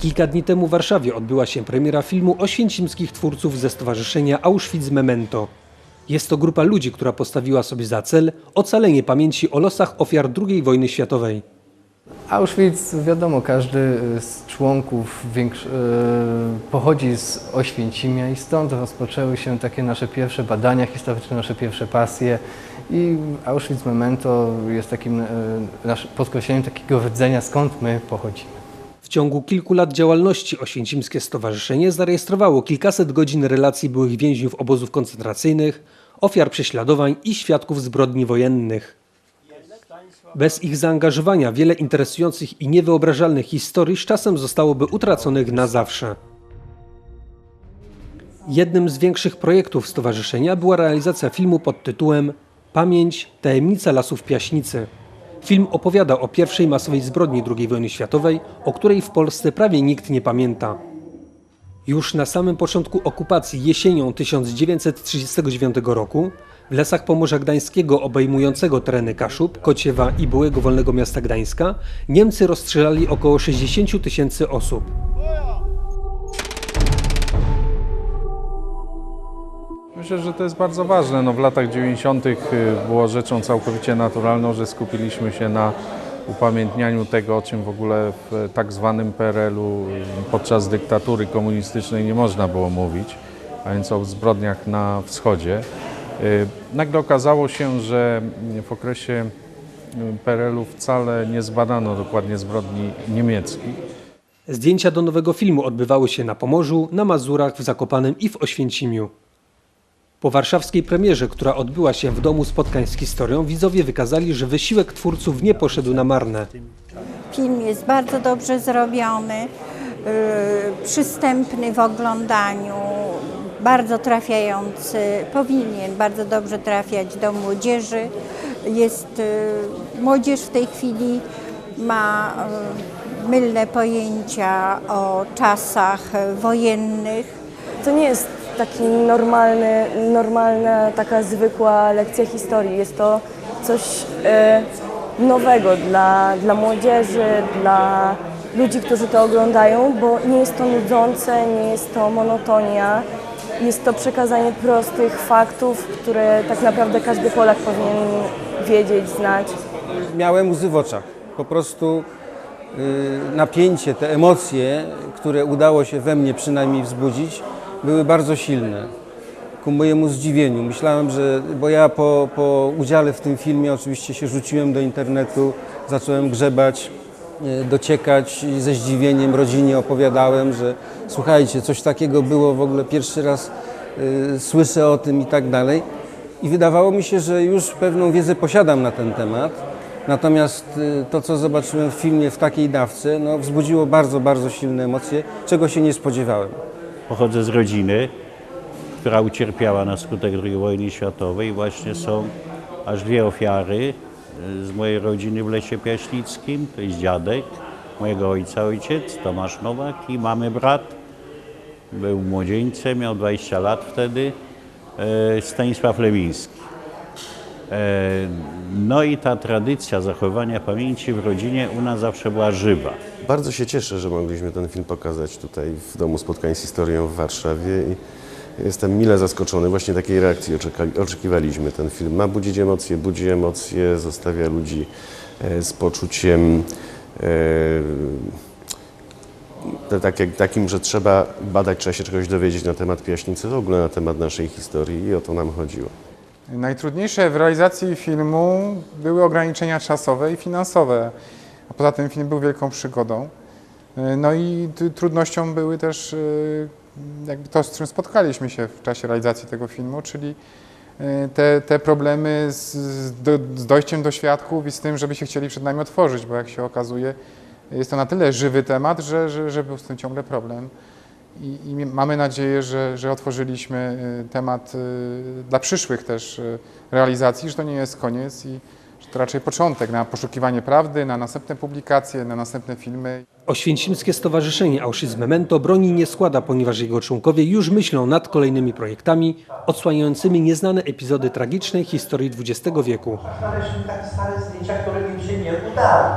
Kilka dni temu w Warszawie odbyła się premiera filmu oświęcimskich twórców ze Stowarzyszenia Auschwitz Memento. Jest to grupa ludzi, która postawiła sobie za cel ocalenie pamięci o losach ofiar II wojny światowej. Auschwitz, wiadomo, każdy z członków e, pochodzi z Oświęcimia i stąd rozpoczęły się takie nasze pierwsze badania historyczne, nasze pierwsze pasje i Auschwitz Memento jest takim e, nasz- podkreśleniem takiego rdzenia, skąd my pochodzimy. W ciągu kilku lat działalności Oświęcimskie Stowarzyszenie zarejestrowało kilkaset godzin relacji byłych więźniów obozów koncentracyjnych, ofiar prześladowań i świadków zbrodni wojennych. Bez ich zaangażowania wiele interesujących i niewyobrażalnych historii z czasem zostałoby utraconych na zawsze. Jednym z większych projektów stowarzyszenia była realizacja filmu pod tytułem Pamięć tajemnica lasów Piaśnicy. Film opowiada o pierwszej masowej zbrodni II wojny światowej, o której w Polsce prawie nikt nie pamięta. Już na samym początku okupacji jesienią 1939 roku w lasach Pomorza Gdańskiego obejmującego tereny Kaszub, Kociewa i byłego Wolnego Miasta Gdańska Niemcy rozstrzelali około 60 tysięcy osób. Myślę, że to jest bardzo ważne. No, w latach 90. było rzeczą całkowicie naturalną, że skupiliśmy się na upamiętnianiu tego, o czym w ogóle w tak zwanym PRL-u podczas dyktatury komunistycznej nie można było mówić, a więc o zbrodniach na wschodzie. Y, Nagle okazało się, że w okresie PRL-u wcale nie zbadano dokładnie zbrodni niemieckich. Zdjęcia do nowego filmu odbywały się na Pomorzu, na Mazurach, w Zakopanem i w Oświęcimiu. Po warszawskiej premierze, która odbyła się w Domu Spotkań z Historią, widzowie wykazali, że wysiłek twórców nie poszedł na marne. Film jest bardzo dobrze zrobiony, yy, przystępny w oglądaniu, bardzo trafiający, powinien bardzo dobrze trafiać do młodzieży. Jest, yy, młodzież w tej chwili ma yy, mylne pojęcia o czasach wojennych. To nie jest taki normalny, normalna, taka zwykła lekcja historii. Jest to coś e, nowego dla, dla młodzieży, dla ludzi, którzy to oglądają, bo nie jest to nudzące, nie jest to monotonia. Jest to przekazanie prostych faktów, które tak naprawdę każdy Polak powinien wiedzieć, znać. miałem łzy w oczach. Po prostu y, napięcie, te emocje, które udało się we mnie przynajmniej wzbudzić, były bardzo silne. Ku mojemu zdziwieniu. Myślałem, że, bo ja po, po udziale w tym filmie oczywiście się rzuciłem do internetu, zacząłem grzebać, y, dociekać i ze zdziwieniem rodzinie opowiadałem, że słuchajcie, coś takiego było w ogóle pierwszy raz y, słyszę o tym i tak dalej. I wydawało mi się, że już pewną wiedzę posiadam na ten temat. Natomiast y, to, co zobaczyłem w filmie w takiej dawce, no, wzbudziło bardzo, bardzo silne emocje, czego się nie spodziewałem. Pochodzę z rodziny, która ucierpiała na skutek II wojny światowej. Właśnie są aż dwie ofiary y, z mojej rodziny w Lesie Piaśnickim. To jest dziadek mojego ojca, ojciec Tomasz Nowak i mamy brat. Był młodzieńcem, miał 20 lat wtedy, e, Stanisław Lewiński. E, No i ta tradycja zachowania pamięci w rodzinie u nas zawsze była żywa. Bardzo się cieszę, że mogliśmy ten film pokazać tutaj w Domu Spotkań z Historią w Warszawie jestem mile zaskoczony. Właśnie takiej reakcji oczekiwaliśmy. Ten film ma budzić emocje, budzi emocje, zostawia ludzi e, z poczuciem e, tak takim, że trzeba badać, trzeba się czegoś dowiedzieć na temat Piaśnicy, w ogóle na temat naszej historii i o to nam chodziło. Najtrudniejsze w realizacji filmu były ograniczenia czasowe i finansowe. A poza tym film był wielką przygodą. Y, No i trudnością były też y, jakby to, z czym spotkaliśmy się w czasie realizacji tego filmu, czyli y, te, te problemy z, z dojściem do świadków i z tym, żeby się chcieli przed nami otworzyć, bo jak się okazuje, jest to na tyle żywy temat, że, że, że był z tym ciągle problem. I, i mamy nadzieję, że, że otworzyliśmy y, temat y, dla przyszłych też y, realizacji, że to nie jest koniec i że to raczej początek na poszukiwanie prawdy, na następne publikacje, na następne filmy. Oświęcimskie Stowarzyszenie Auschwitz Memento broni nie składa, ponieważ jego członkowie już myślą nad kolejnymi projektami odsłaniającymi nieznane epizody tragicznej historii XX wieku. Znaleźliśmy takie stare zdjęcia, które im się nie udało.